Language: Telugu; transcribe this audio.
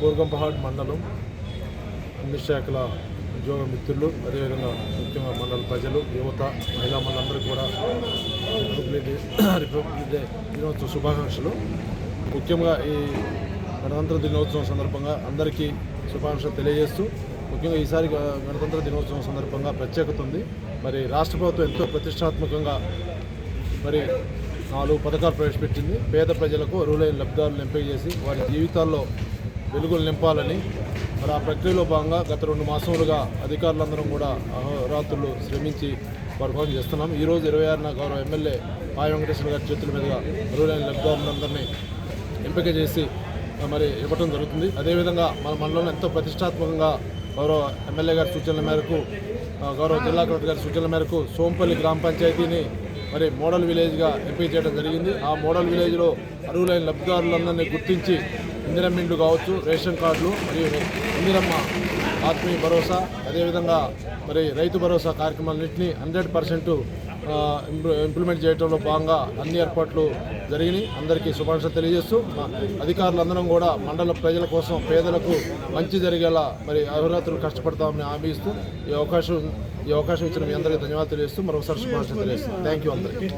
బోర్గంపహాడ్ మండలం అన్ని శాఖల ఉద్యోగ మిత్రులు అదేవిధంగా ముఖ్యంగా మండల ప్రజలు యువత మహిళా మండలందరికీ కూడా రిపబ్లిక్ డే రిపబ్లిక్ డే దినోత్సవ శుభాకాంక్షలు. ముఖ్యంగా ఈ గణతంత్ర దినోత్సవం సందర్భంగా అందరికీ శుభాకాంక్షలు తెలియజేస్తూ ముఖ్యంగా ఈసారి గణతంత్ర దినోత్సవం సందర్భంగా ప్రత్యేకత ఉంది. మరి రాష్ట్ర ప్రభుత్వం ఎంతో ప్రతిష్టాత్మకంగా మరి నాలుగు పథకాలు ప్రవేశపెట్టింది. పేద ప్రజలకు అర్హులైన లబ్ధిదారులను ఎంపిక చేసి వారి జీవితాల్లో వెలుగులు నింపాలని మరి ఆ ప్రక్రియలో భాగంగా గత రెండు మాసములుగా అధికారులందరం కూడా అహోరాత్రులు శ్రమించి వారి కోసం చేస్తున్నాం ఈరోజు ఇరవై ఆరున గౌరవ ఎమ్మెల్యే పాయ వెంకటేశ్వర గారి చేతుల మీదుగా అరువులైన లబ్ధిదారులందరినీ ఎంపిక చేసి మరి ఇవ్వటం జరుగుతుంది. అదేవిధంగా మన మండలంలో ఎంతో ప్రతిష్టాత్మకంగా గౌరవ ఎమ్మెల్యే గారి సూచనల మేరకు గౌరవ జిల్లా కలెక్టర్ గారి సూచనల మేరకు సోంపల్లి గ్రామ పంచాయతీని మరి మోడల్ విలేజ్గా ఎంపిక చేయడం జరిగింది. ఆ మోడల్ విలేజ్లో అరువులైన లబ్ధిదారులందరినీ గుర్తించి ఇందిరమ్మ ఇండ్లు కావచ్చు రేషన్ కార్డులు మరియు ఇందిరమ్మ ఆత్మీయ భరోసా అదేవిధంగా మరి Rythu Bharosa కార్యక్రమాలన్నింటినీ hundred percent implement చేయడంలో భాగంగా అన్ని ఏర్పాట్లు జరిగినాయి. అందరికీ శుభాకాంక్షలు తెలియజేస్తూ అధికారులందరం కూడా మండల ప్రజల కోసం పేదలకు మంచి జరిగేలా మరి అహోరాత్రులు కష్టపడతామని హామీ ఇస్తూ ఈ అవకాశం ఈ అవకాశం ఇచ్చిన మీ అందరికీ ధన్యవాదాలు తెలియజేస్తూ మరొకసారి శుభాకాంక్షలు తెలియజేస్తాను థ్యాంక్ యూ అందరికీ.